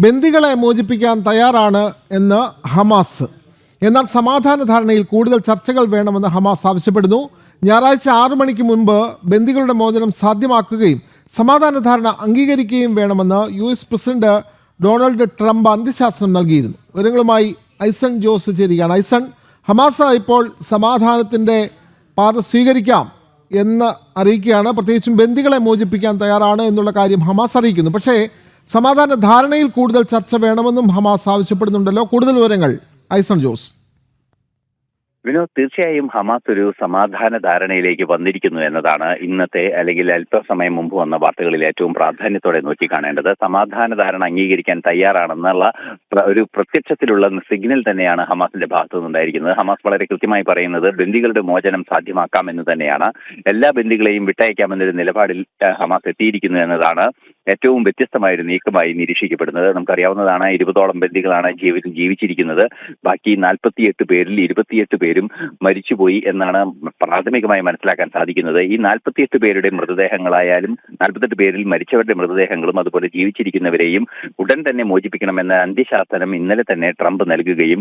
ബന്ദികളെ മോചിപ്പിക്കാൻ തയ്യാറാണ് എന്ന് ഹമാസ്. എന്നാൽ സമാധാന ധാരണയിൽ കൂടുതൽ ചർച്ചകൾ വേണമെന്ന് ഹമാസ് ആവശ്യപ്പെടുന്നു. ഞായറാഴ്ച ആറു മണിക്ക് മുൻപ് ബന്ദികളുടെ മോചനം സാധ്യമാക്കുകയും സമാധാന ധാരണ അംഗീകരിക്കുകയും വേണമെന്ന് U S president Donald Trump അന്ത്യശാസനം നൽകിയിരുന്നു. വിവരങ്ങളുമായി ഐസൺ ജോസ് ചേരുകയാണ്. ഐസൺ ഹമാസ ഇപ്പോൾ സമാധാനത്തിന്റെ പാത സ്വീകരിക്കാം എന്ന് അറിയിക്കുകയാണ്. പ്രത്യേകിച്ചും ബന്ദികളെ മോചിപ്പിക്കാൻ തയ്യാറാണ് എന്നുള്ള കാര്യം ഹമാസ് അറിയിക്കുന്നു. പക്ഷേ സമാധാന ധാരണയിൽ കൂടുതൽ ചർച്ച വേണമെന്നും ഹമാസ് ആവശ്യപ്പെടുന്നുണ്ടല്ലോ. കൂടുതൽ വിവരങ്ങൾ ഐസൺ ജോസ്. വിനോദ് തീർച്ചയായും ഹമാസ് ഒരു സമാധാന ധാരണയിലേക്ക് വന്നിരിക്കുന്നു എന്നതാണ് ഇന്നത്തെ അല്ലെങ്കിൽ അല്പസമയം മുമ്പ് വന്ന വാർത്തകളിൽ ഏറ്റവും പ്രാധാന്യത്തോടെ നോക്കിക്കാണേണ്ടത് സമാധാന ധാരണ അംഗീകരിക്കാൻ തയ്യാറാണെന്നുള്ള ഒരു പ്രത്യക്ഷത്തിലുള്ള സിഗ്നൽ തന്നെയാണ് ഹമാസിന്റെ ഭാഗത്തു നിന്നുണ്ടായിരിക്കുന്നത് ഹമാസ് വളരെ കൃത്യമായി പറയുന്നത് ബന്ദികളുടെ മോചനം സാധ്യമാക്കാം എന്ന് തന്നെയാണ്. എല്ലാ ബന്ദികളെയും വിട്ടയക്കാമെന്നൊരു നിലപാടിൽ ഹമാസ് എത്തിയിരിക്കുന്നു എന്നതാണ് ഏറ്റവും വ്യത്യസ്തമായ ഒരു നീക്കമായി നിരീക്ഷിക്കപ്പെടുന്നത്. നമുക്കറിയാവുന്നതാണ് ഇരുപതോളം ബന്ദികളാണ് ജീവിതം ജീവിച്ചിരിക്കുന്നത്. ബാക്കി നാൽപ്പത്തിയെട്ട് പേരിൽ ഇരുപത്തിയെട്ട് പേരും മരിച്ചുപോയി എന്നാണ് പ്രാഥമികമായി മനസ്സിലാക്കാൻ സാധിക്കുന്നത്. ഈ നാൽപ്പത്തിയെട്ട് പേരുടെ മൃതദേഹങ്ങളായാലും നാൽപ്പത്തെട്ട് പേരിൽ മരിച്ചവരുടെ മൃതദേഹങ്ങളും അതുപോലെ ജീവിച്ചിരിക്കുന്നവരെയും ഉടൻ തന്നെ മോചിപ്പിക്കണമെന്ന അന്ത്യശാസനം ഇന്നലെ തന്നെ ട്രംപ് നൽകുകയും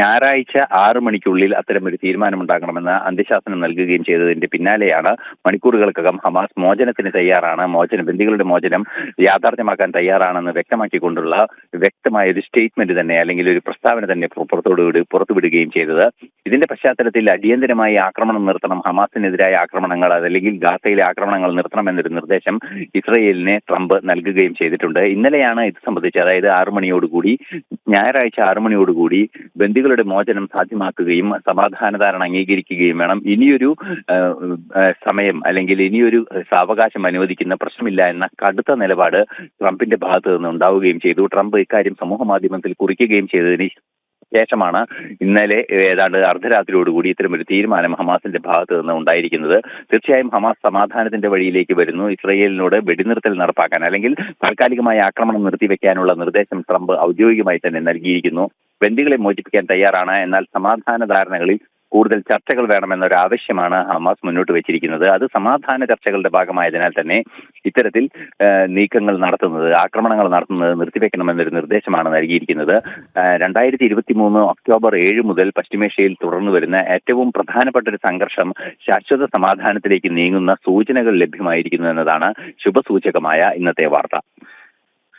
ഞായറാഴ്ച ആറു മണിക്കുള്ളിൽ അത്തരമൊരു തീരുമാനമുണ്ടാകണമെന്ന അന്ത്യശാസനം നൽകുകയും ചെയ്തതിന്റെ പിന്നാലെയാണ് മണിക്കൂറുകൾക്കകം ഹമാസ് മോചനത്തിന് തയ്യാറാണ്. മോചന ബന്ദികളുടെ മോചനം യാഥാർത്ഥ്യമാക്കാൻ തയ്യാറാണെന്ന് വ്യക്തമാക്കിക്കൊണ്ടുള്ള വ്യക്തമായ ഒരു സ്റ്റേറ്റ്മെന്റ് തന്നെ അല്ലെങ്കിൽ ഒരു പ്രസ്താവന തന്നെ പുറത്തോടുകൂടി പുറത്തോട് പുറത്തുവിടുകയും ചെയ്തത്. ഇതിന്റെ പശ്ചാത്തലത്തിൽ അടിയന്തരമായി ആക്രമണം നിർത്തണം ഹമാസിനെതിരായ ആക്രമണങ്ങൾ അതല്ലെങ്കിൽ ഗാസയിലെ ആക്രമണങ്ങൾ നിർത്തണം എന്നൊരു നിർദ്ദേശം ഇസ്രയേലിനെ ട്രംപ് നൽകുകയും ചെയ്തിട്ടുണ്ട്. ഇന്നലെയാണ് ഇത് സംബന്ധിച്ച് അതായത് ആറു മണിയോടുകൂടി ഞായറാഴ്ച ആറു മണിയോടുകൂടി ബന്ദികളുടെ മോചനം സാധ്യമാക്കുകയും സമാധാന ധാരണ അംഗീകരിക്കുകയും വേണം. ഇനിയൊരു സമയം അല്ലെങ്കിൽ ഇനിയൊരു സാവകാശം അനുവദിക്കുന്ന പ്രശ്നമില്ല എന്ന കടുത്ത നിലപാട് ട്രംപിന്റെ ഭാഗത്തു നിന്ന് ഉണ്ടാവുകയും ചെയ്തു. ട്രംപ് ഇക്കാര്യം സമൂഹ മാധ്യമത്തിൽ കുറിക്കുകയും ചെയ്തതിന് ശേഷമാണ് ഇന്നലെ ഏതാണ്ട് അർദ്ധരാത്രിയോടുകൂടി ഇത്തരമൊരു തീരുമാനം ഹമാസിന്റെ ഭാഗത്ത് നിന്ന് ഉണ്ടായിരിക്കുന്നത്. തീർച്ചയായും ഹമാസ് സമാധാനത്തിന്റെ വഴിയിലേക്ക് വരുന്നു. ഇസ്രയേലിനോട് വെടിനിർത്തൽ നടപ്പാക്കാൻ അല്ലെങ്കിൽ താൽക്കാലികമായ ആക്രമണം നിർത്തിവെക്കാനുള്ള നിർദ്ദേശം ട്രംപ് ഔദ്യോഗികമായി തന്നെ നൽകിയിരിക്കുന്നു. ബന്ദികളെ മോചിപ്പിക്കാൻ തയ്യാറാണ്. എന്നാൽ സമാധാന ധാരണകളിൽ കൂടുതൽ ചർച്ചകൾ വേണമെന്നൊരു ആവശ്യമാണ് ഹമാസ് മുന്നോട്ട് വെച്ചിരിക്കുന്നത്. അത് സമാധാന ചർച്ചകളുടെ ഭാഗമായതിനാൽ തന്നെ ഇത്തരത്തിൽ നീക്കങ്ങൾ നടത്തുന്നത് ആക്രമണങ്ങൾ നടത്തുന്നത് നിർത്തിവെക്കണമെന്നൊരു നിർദ്ദേശമാണ് നൽകിയിരിക്കുന്നത്. രണ്ടായിരത്തി ഇരുപത്തി മൂന്ന് ഒക്ടോബർ ഏഴ് മുതൽ പശ്ചിമേഷ്യയിൽ തുടർന്നു വരുന്ന ഏറ്റവും പ്രധാനപ്പെട്ട ഒരു സംഘർഷം ശാശ്വത സമാധാനത്തിലേക്ക് നീങ്ങുന്ന സൂചനകൾ ലഭ്യമായിരിക്കുന്നു എന്നതാണ് ശുഭസൂചകമായ ഇന്നത്തെ വാർത്ത.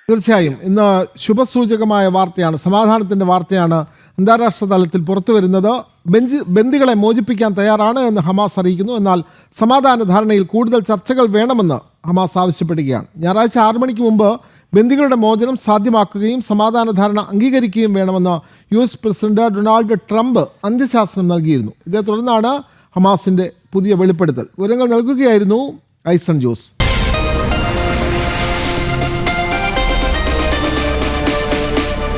തീർച്ചയായും. ഇന്ന് ശുഭസൂചകമായ വാർത്തയാണ് സമാധാനത്തിന്റെ വാർത്തയാണ് അന്താരാഷ്ട്ര തലത്തിൽ പുറത്തു വരുന്നത്. ബെഞ്ച് ബന്ദികളെ മോചിപ്പിക്കാൻ തയ്യാറാണ് എന്ന് ഹമാസ് അറിയിക്കുന്നു. എന്നാൽ സമാധാന ധാരണയിൽ കൂടുതൽ ചർച്ചകൾ വേണമെന്ന് ഹമാസ് ആവശ്യപ്പെടുകയാണ്. ഞായറാഴ്ച ആറു മണിക്ക് മുമ്പ് ബന്ദികളുടെ മോചനം സാധ്യമാക്കുകയും സമാധാന ധാരണ അംഗീകരിക്കുകയും വേണമെന്ന് U S president Donald Trump അന്ത്യശാസനം നൽകിയിരുന്നു. ഇതേ തുടർന്നാണ് ഹമാസിന്റെ പുതിയ വെളിപ്പെടുത്തൽ. വിവരങ്ങൾ നൽകുകയായിരുന്നു ഐസൺ ജോസ്.